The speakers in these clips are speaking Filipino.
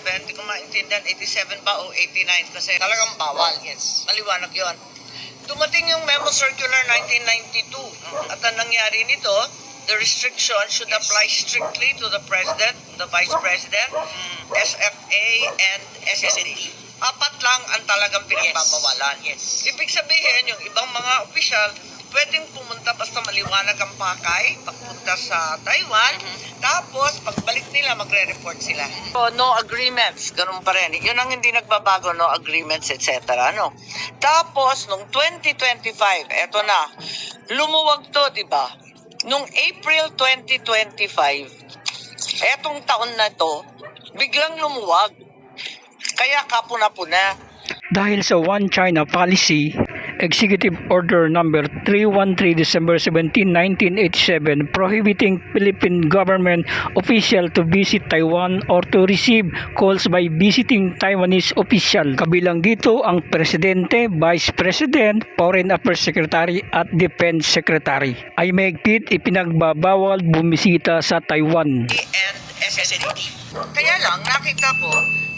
87, hindi ko maintindihan 87 ba o 89 kasi talagang bawal. Yes. Maliwanag yon. Dumating yung Memo Circular 1992 at ang nangyari nito, the restriction should apply strictly to the President, the Vice President, SFA, and SSD. Apat lang ang talagang pinagbabawalan. Yes. Ibig sabihin, yung ibang mga opisyal, pwedeng pumunta basta maliwanag ang pakay, papunta sa Taiwan, tapos pagbalik nila, magre-report sila. So, no agreements, ganun pa rin. Yun ang hindi nagbabago, no agreements, etc. No? Tapos, nung 2025, eto na, lumuwag to, di ba? Nung April 2025, etong taon na to, biglang lumuwag. Kaya kapuna-puna. Dahil sa One China Policy, Executive Order Number 313 December 17, 1987 prohibiting Philippine government official to visit Taiwan or to receive calls by visiting Taiwanese official. Kabilang dito ang Presidente, Vice President, Foreign Affairs Secretary at Defense Secretary ay mahigpit ipinagbabawal bumisita sa Taiwan. Kaya lang, nakita ko,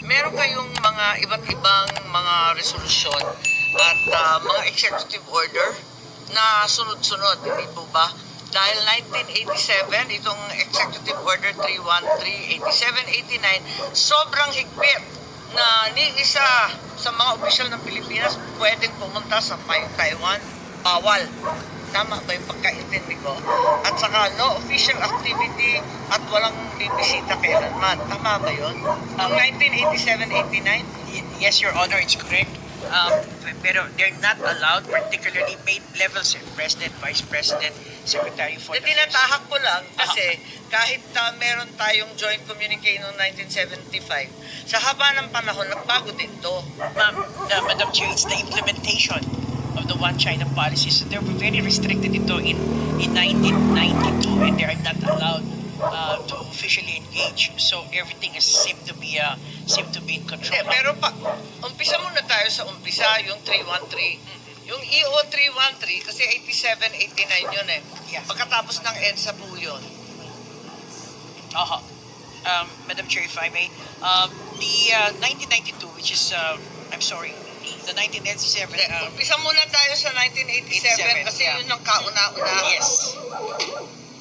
meron kayong mga iba't ibang mga resolusyon at ah, mga executive order na sunod-sunod, hindi po ba? Dahil 1987, itong Executive Order 313, 87, 89, sobrang higpit na ni isa sa mga opisyal ng Pilipinas pwedeng pumunta sa Tai- Taiwan, bawal. Tama ba yung pagkaintindi ko? At saka no official activity at walang bibisita kailanman. Tama ba yun? Ang 1987-89? Y- Yes, Your Honor, it's correct. Um, pero they're not allowed, particularly main levels, eh, President, Vice President, Secretary for Na tinatahak ko lang kasi kahit uh, meron tayong joint communique noong 1975, sa haba ng panahon, nagbago din to. Ma'am, uh, Madam Chair, it's the implementation of the One China policy. So they were very restricted ito in, in 1992 and they are not allowed uh, to officially engage. So everything is seemed to be uh, seemed to be in control. Eh, pero pa, umpisa muna tayo sa umpisa, yung 313. Yung E EO 313, kasi 87, 89 yun eh. Yeah. Pagkatapos ng EDSA po yun. Aha. Um, Madam Chair, if I may, um, the uh, 1992, which is, uh, I'm sorry, the 1997. Hindi, Um, umpisa muna tayo sa 1987 kasi yeah. yun ang kauna-una. yes.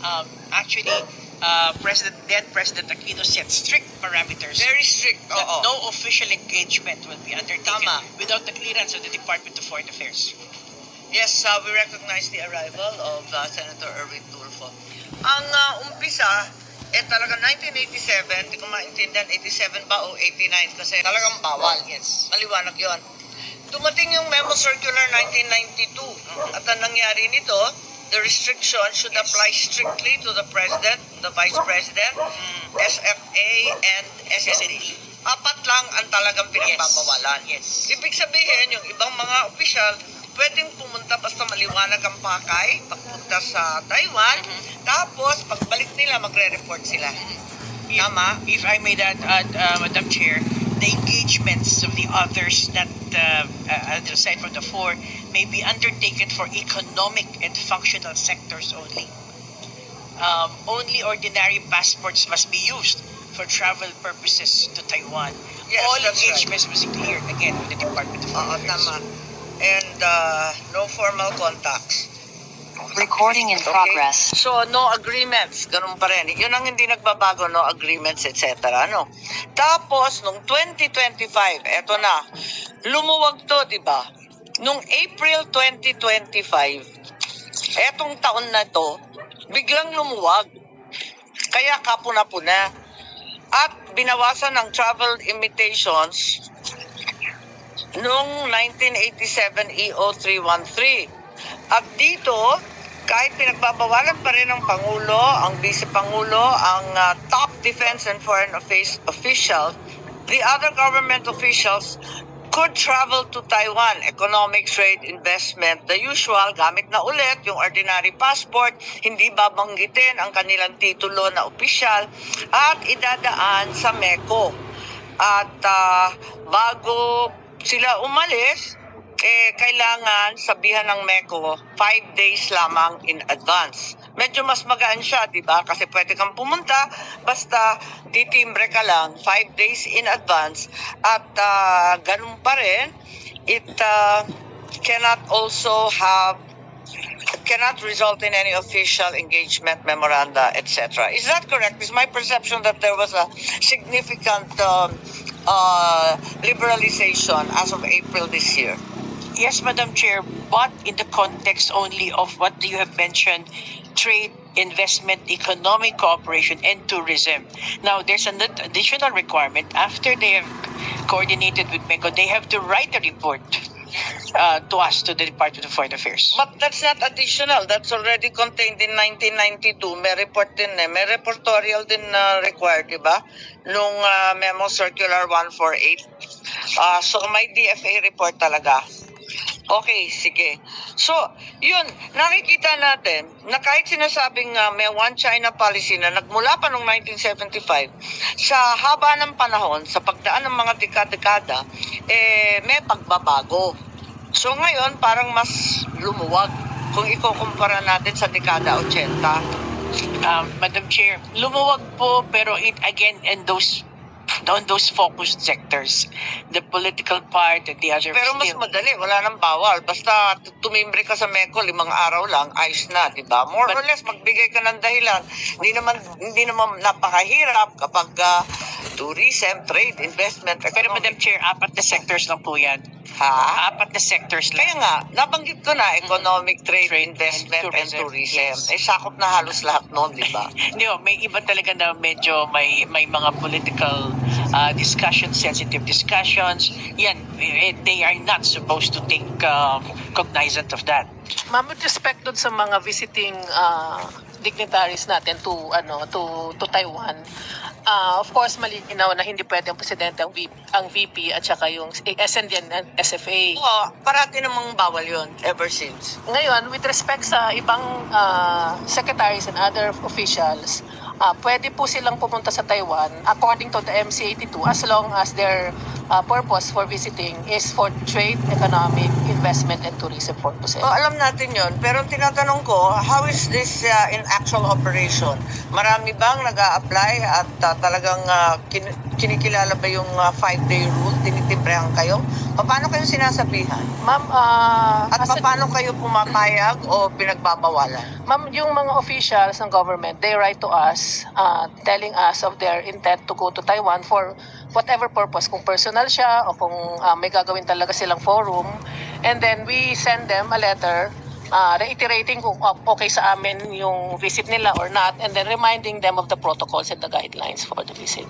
Um, actually, uh, President then President Aquino set strict parameters. Very strict, that oo. no official engagement will be undertaken Tama. without the clearance of the Department of Foreign Affairs. Yes, uh, we recognize the arrival of uh, Senator Erwin Tulfo. Ang uh, umpisa, eh talaga 1987, hindi ko maintindihan 87 ba o 89 kasi talagang bawal. Yes. Maliwanag yon. Dumating yung Memo Circular 1992 at ang nangyari nito, the restriction should apply strictly to the President, the Vice President, SFA, and SSD. Apat lang ang talagang pinagbabawalan. Yes. Ibig sabihin, yung ibang mga opisyal, pwedeng pumunta basta maliwanag ang pakay, papunta sa Taiwan, tapos pagbalik nila, magre-report sila. Tama? If I may add, add uh, Madam Chair, the engagements of the others that, uh, uh, aside from the four, may be undertaken for economic and functional sectors only. Um, only ordinary passports must be used for travel purposes to Taiwan. Yes, All that's right. engagements must be cleared again with the Department of Foreign Affairs. tama. And uh, no formal contacts. Recording in progress. So, no agreements. Ganun pa rin. Yun ang hindi nagbabago, no agreements, etc. No? Tapos, nung 2025, eto na, lumuwag to, di ba? Nung April 2025, etong taon na to, biglang lumuwag. Kaya kapuna-puna. At binawasan ng travel imitations noong 1987 EO 313. At dito, kahit pinagbabawalan pa rin ng Pangulo, ang Vice Pangulo, ang ah, top defense and foreign affairs officials, the other government officials could travel to Taiwan, economic trade, investment, the usual, gamit na ulit yung ordinary passport, hindi babanggitin ang kanilang titulo na opisyal, at idadaan sa MECO. At ah, bago sila umalis, eh, kailangan sabihan ng MECO five days lamang in advance. Medyo mas magaan siya, di ba? Kasi pwede kang pumunta, basta titimbre ka lang five days in advance. At ah, ganun pa rin, it ah, cannot also have cannot result in any official engagement memoranda, etc. Is that correct? Is my perception that there was a significant um, uh, liberalization as of April this year? Yes, Madam Chair, but in the context only of what you have mentioned, trade, investment, economic cooperation, and tourism. Now, there's an additional requirement. After they have coordinated with MECO, they have to write a report uh, to us, to the Department of Foreign Affairs. But that's not additional. That's already contained in 1992. May report din eh. May reportorial din na required, di ba? Nung ah, Memo Circular 148. Ah, so may DFA report talaga. Okay, sige. So, yun, nakikita natin na kahit sinasabing ah, may one China policy na nagmula pa noong 1975, sa haba ng panahon, sa pagdaan ng mga dekada-dekada, eh, may pagbabago. So ngayon, parang mas lumuwag kung ikukumpara natin sa dekada 80. Um, Madam Chair, lumuwag po pero it again in those on those focused sectors, the political part and the other. Pero mas still- madali, wala nang bawal. Basta tumimbre ka sa MECO, limang araw lang, ayos na, di ba? More or But- less, magbigay ka ng dahilan. Hindi naman, hindi naman napakahirap kapag ah, tourism, trade, investment, Pero Madam economic. Chair, apat na sectors lang po yan. Ha? Apat na sectors lang. Kaya nga, nabanggit ko na, economic, trade, Trade and investment, and tourism. tourism. Yes. Eh, sakop na halos lahat noon, di ba? Hindi may iba talaga na medyo may may mga political uh, discussions, sensitive discussions. Yan, eh, they are not supposed to take uh, cognizant of that. Ma'am, with respect dun sa mga visiting uh, dignitaries natin to ano to to Taiwan. Uh, of course, malinaw na hindi pwede ang presidente ang VP, ang VP at saka yung SND and SFA. Oo, parati namang bawal yon ever since. Ngayon, with respect sa ibang uh, secretaries and other officials, uh, pwede po silang pumunta sa Taiwan according to the MC82 as long as their uh, purpose for visiting is for trade, economic, investment, and tourism purposes. So, alam natin yon pero ang tinatanong ko, how is this uh, in actual operation? Marami bang nag apply at uh, talagang uh, kin- kinikilala ba yung uh, five-day rule? Tinitibrehan kayo? Paano kayo sinasabihan? Ma'am, uh, At paano kayo pumapayag o pinagbabawalan? Ma'am, yung mga officials ng government, they write to us uh, telling us of their intent to go to Taiwan for whatever purpose, kung personal siya o kung uh, may gagawin talaga silang forum. And then we send them a letter uh, reiterating kung uh, okay sa amin yung visit nila or not and then reminding them of the protocols and the guidelines for the visit.